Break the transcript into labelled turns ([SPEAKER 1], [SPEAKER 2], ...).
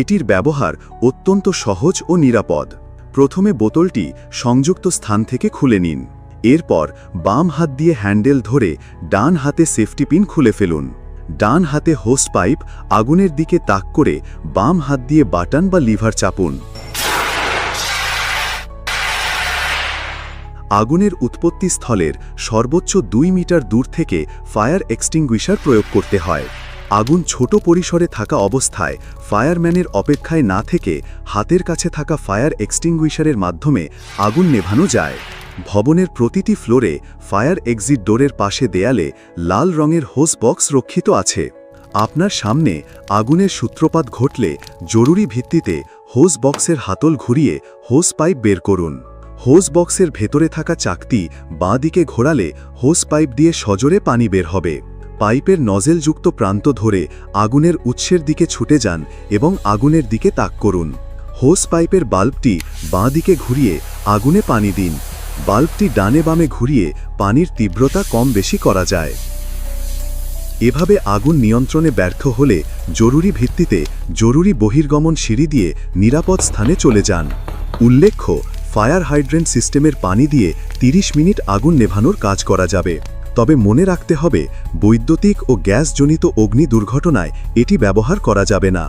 [SPEAKER 1] এটির ব্যবহার অত্যন্ত সহজ ও নিরাপদ। প্রথমে বোতলটি সংযুক্ত স্থান থেকে খুলে নিন। এরপর বাম হাত দিয়ে হ্যান্ডেল ধরে ডান হাতে সেফটি পিন খুলে ফেলুন। ডান হাতে হোস পাইপ আগুনের দিকে তাক করে বাম হাত দিয়ে বাটন বা লিভার চাপুন। আগুনের উৎপত্তি স্থলের সর্বোচ্চ দুই মিটার দূর থেকে ফায়ার এক্সটিংগুইশার প্রয়োগ করতে হয়। আগুন ছোট পরিসরে থাকা অবস্থায় ফায়ারম্যানের অপেক্ষায় না থেকে হাতের কাছে থাকা ফায়ার এক্সটিংগুইশারের মাধ্যমে আগুন নেভানো যায়। ভবনের প্রতিটি ফ্লোরে ফায়ার এক্সিট ডোরের পাশে দেয়ালে লাল রঙের হোস বক্স রক্ষিত আছে। আপনার সামনে আগুনের সূত্রপাত ঘটলে জরুরি ভিত্তিতে হোস বক্সের হাতল ঘুরিয়ে হোস পাইপ বের করুন। হোস বক্সের ভেতরে থাকা চাকতি বাঁ দিকে ঘোরালে হোস পাইপ দিয়ে সজোরে পানি বের হবে। পাইপের নজেলযুক্ত প্রান্ত ধরে আগুনের উৎসের দিকে ছুটে যান এবং আগুনের দিকে তাক করুন। হোস পাইপের বাল্বটি বাঁ দিকে ঘুরিয়ে আগুনে পানি দিন। বাল্বটি ডানে বামে ঘুরিয়ে পানির তীব্রতা কম বেশি করা যায়। এভাবে আগুন নিয়ন্ত্রণে ব্যর্থ হলে জরুরি ভিত্তিতে জরুরি বহির্গমন সিঁড়ি দিয়ে নিরাপদ স্থানে চলে যান। উল্লেখ্য, ফায়ার হাইড্রেন্ট সিস্টেমের পানি দিয়ে 30 মিনিট আগুন নেভানোর কাজ করা যাবে। তবে মনে রাখতে হবে বৈদ্যুতিক ও গ্যাসজনিত অগ্নি দুর্ঘটনায় এটি ব্যবহার করা যাবে না।